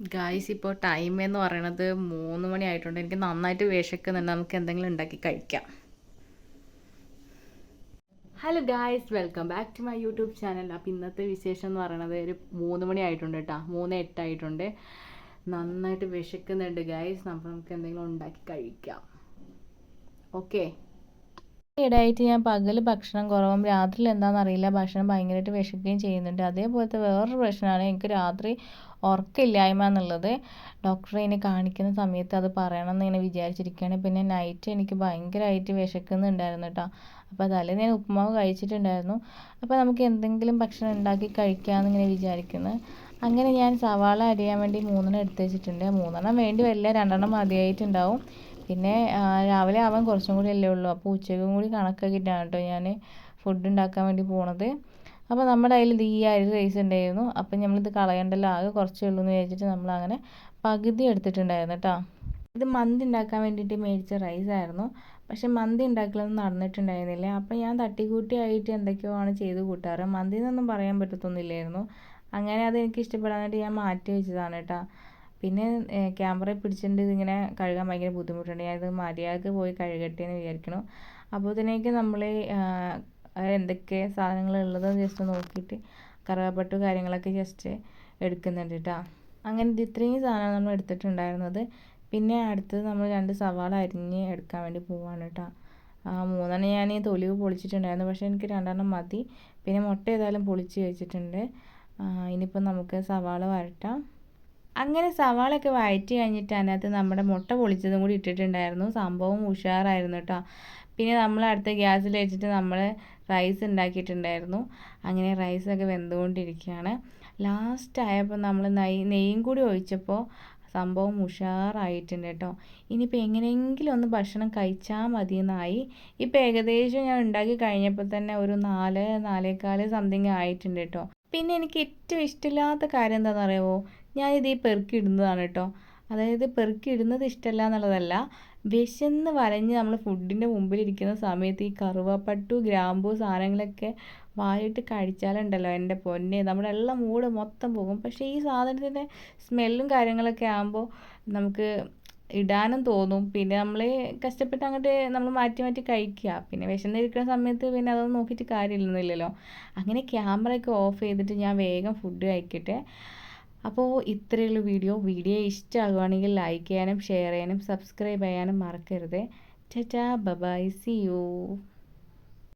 Guys ഇപ്പോൾ time എന്ന് പറയണത് മൂന്ന് മണി ആയിട്ടുണ്ട്. എനിക്ക് നന്നായിട്ട് വിശക്കുന്നുണ്ട്. നമുക്ക് എന്തെങ്കിലും ഉണ്ടാക്കി കഴിക്കാം. Hello guys welcome back to my YouTube channel അപ്പോൾ ഇന്നത്തെ വിശേഷം എന്ന് പറയണത് ഒരു മൂന്ന് മണി ആയിട്ടുണ്ട് കേട്ടോ മൂന്ന് എട്ടായിട്ടുണ്ട് നന്നായിട്ട് വിശക്കുന്നുണ്ട് ഗായ്സ് അപ്പോൾ നമുക്ക് എന്തെങ്കിലും ഉണ്ടാക്കി കഴിക്കാം. ഓക്കെ ഇടയായിട്ട് ഞാൻ പകൽ ഭക്ഷണം കുറവും രാത്രിയിൽ എന്താണെന്ന് അറിയില്ല ഭക്ഷണം ഭയങ്കരമായിട്ട് വിശക്കുകയും ചെയ്യുന്നുണ്ട്. അതേപോലത്തെ വേറൊരു പ്രശ്നമാണ് എനിക്ക് രാത്രി ഉറക്കമില്ലായ്മ എന്നുള്ളത്. ഡോക്ടറെ ഇനി കാണിക്കുന്ന സമയത്ത് അത് പറയണം എന്ന് ഇങ്ങനെ വിചാരിച്ചിരിക്കുകയാണ്. പിന്നെ നൈറ്റ് എനിക്ക് ഭയങ്കരമായിട്ട് വിശക്കുന്നുണ്ടായിരുന്നു കേട്ടോ. അപ്പോൾ തലേ ഞാൻ ഉപ്പുമാവ് കഴിച്ചിട്ടുണ്ടായിരുന്നു. അപ്പോൾ നമുക്ക് എന്തെങ്കിലും ഭക്ഷണം ഉണ്ടാക്കി കഴിക്കാമെന്ന് ഇങ്ങനെ വിചാരിക്കുന്നു. അങ്ങനെ ഞാൻ സവാള അരിയാൻ വേണ്ടി മൂന്നെണ്ണം എടുത്ത് വെച്ചിട്ടുണ്ട്. മൂന്നെണ്ണം വേണ്ടി വരില്ല രണ്ടെണ്ണം മതിയായിട്ടുണ്ടാവും. പിന്നെ രാവിലെ ആവാൻ കുറച്ചും കൂടി അല്ലേ ഉള്ളൂ. അപ്പോൾ ഉച്ചയ്ക്കും കൂടി കണക്കാക്കിയിട്ടാണ് കേട്ടോ ഞാൻ ഫുഡ് ഉണ്ടാക്കാൻ വേണ്ടി പോണത്. അപ്പോൾ നമ്മുടെ കയ്യിൽ ഈ അരി റൈസ് ഉണ്ടായിരുന്നു. അപ്പം നമ്മളിത് കളയണ്ടല്ലോ. ആകെ കുറച്ചേ ഉള്ളൂ എന്ന് വിചാരിച്ചിട്ട് നമ്മൾ അങ്ങനെ പകുതി എടുത്തിട്ടുണ്ടായിരുന്നു കേട്ടോ. ഇത് മന്തി ഉണ്ടാക്കാൻ വേണ്ടിയിട്ട് മേടിച്ച റൈസ് ആയിരുന്നു. പക്ഷെ മന്തി ഉണ്ടാക്കലൊന്നും നടന്നിട്ടുണ്ടായിരുന്നില്ല. അപ്പം ഞാൻ തട്ടിക്കൂട്ടിയായിട്ട് എന്തൊക്കെയോ ആണ് ചെയ്ത് കൂട്ടാറ്. മന്തി എന്നൊന്നും പറയാൻ പറ്റത്തൊന്നുമില്ലായിരുന്നു. അങ്ങനെ അത് എനിക്ക് ഇഷ്ടപ്പെടാനായിട്ട് ഞാൻ മാറ്റി വെച്ചതാണ് കേട്ടോ. പിന്നെ ക്യാമറ പിടിച്ചിട്ടുണ്ട് ഇതിങ്ങനെ കഴുകാൻ ഭയങ്കര ബുദ്ധിമുട്ടുണ്ട്. ഞാനിത് മര്യാദയ്ക്ക് പോയി കഴുകട്ടെ എന്ന് വിചാരിക്കണം അപ്പോഴത്തേക്ക് നമ്മൾ എന്തൊക്കെ സാധനങ്ങൾ ഉള്ളതെന്ന് ജസ്റ്റ് നോക്കിയിട്ട് കറുവാപ്പട്ടു കാര്യങ്ങളൊക്കെ ജസ്റ്റ് എടുക്കുന്നുണ്ട് കേട്ടോ അങ്ങനെ ഇത് ഇത്രയും സാധനം നമ്മൾ എടുത്തിട്ടുണ്ടായിരുന്നത്. പിന്നെ അടുത്തത് നമ്മൾ രണ്ട് സവാള അരിഞ്ഞ് എടുക്കാൻ വേണ്ടി പോവാണ് കേട്ടോ മൂന്നെണ്ണം ഞാൻ തൊലിവ് പൊളിച്ചിട്ടുണ്ടായിരുന്നു. പക്ഷേ എനിക്ക് രണ്ടെണ്ണം മതി. പിന്നെ മുട്ട ഏതായാലും പൊളിച്ച് വെച്ചിട്ടുണ്ട്. ഇനിയിപ്പോൾ നമുക്ക് സവാള വരട്ടാം. അങ്ങനെ സവാളൊക്കെ വഴറ്റി കഴിഞ്ഞിട്ട് അതിനകത്ത് നമ്മുടെ മുട്ട പൊളിച്ചതും കൂടി ഇട്ടിട്ടുണ്ടായിരുന്നു. സംഭവം ഉഷാറായിരുന്നു കേട്ടോ പിന്നെ നമ്മൾ അടുത്ത ഗ്യാസിൽ വെച്ചിട്ട് നമ്മൾ റൈസ് ഉണ്ടാക്കിയിട്ടുണ്ടായിരുന്നു. അങ്ങനെ റൈസൊക്കെ വെന്തുകൊണ്ടിരിക്കുകയാണ്. ലാസ്റ്റ് ആയപ്പോൾ നമ്മൾ നെയ് നെയ്യും കൂടി ഒഴിച്ചപ്പോൾ സംഭവം ഉഷാറായിട്ടുണ്ട് കേട്ടോ ഇനിയിപ്പോൾ എങ്ങനെയെങ്കിലും ഒന്ന് ഭക്ഷണം കഴിച്ചാൽ മതിയെന്നായി. ഇപ്പോൾ ഏകദേശം ഞാൻ ഉണ്ടാക്കി കഴിഞ്ഞപ്പോൾ തന്നെ ഒരു നാല് നാലേക്കാൽ സംതിങ് ആയിട്ടുണ്ട് കേട്ടോ പിന്നെ എനിക്ക് ഏറ്റവും ഇഷ്ടമില്ലാത്ത കാര്യം എന്താണെന്ന് അറിയാമോ ഞാനിത് ഈ പെറുക്കി ഇടുന്നതാണ് കേട്ടോ അതായത് പെറുക്കി ഇടുന്നത് ഇഷ്ടമല്ല എന്നുള്ളതല്ല വിശന്ന് വരഞ്ഞ് നമ്മൾ ഫുഡിന്റെ മുമ്പിലിരിക്കുന്ന സമയത്ത് ഈ കറുവപ്പട്ടു ഗ്രാമ്പു സാധനങ്ങളൊക്കെ വായിട്ട് കഴിച്ചാലുണ്ടല്ലോ എന്റെ പൊന്നെ. നമ്മുടെ എല്ലാം മൂഡ് മൊത്തം പോകും. പക്ഷേ ഈ സാധനത്തിന്റെ സ്മെല്ലും കാര്യങ്ങളൊക്കെ ആകുമ്പോൾ നമുക്ക് ഇടാനും തോന്നും. പിന്നെ നമ്മൾ കഷ്ടപ്പെട്ട് അങ്ങോട്ട് നമ്മൾ മാറ്റി മാറ്റി കഴിക്കുക. പിന്നെ വിശന്നിരിക്കുന്ന സമയത്ത് പിന്നെ അതൊന്നും നോക്കിയിട്ട് കാര്യമില്ലെന്നില്ലല്ലോ അങ്ങനെ ക്യാമറയൊക്കെ ഓഫ് ചെയ്തിട്ട് ഞാൻ വേഗം ഫുഡ് കഴിക്കട്ടെ. അപ്പോൾ ഇത്രയുള്ള വീഡിയോ. വീഡിയോ ഇഷ്ടമാകുകയാണെങ്കിൽ ലൈക്ക് ചെയ്യാനും ഷെയർ ചെയ്യാനും സബ്സ്ക്രൈബ് ചെയ്യാനും മറക്കരുത്. ചാ ബബായ് സി യു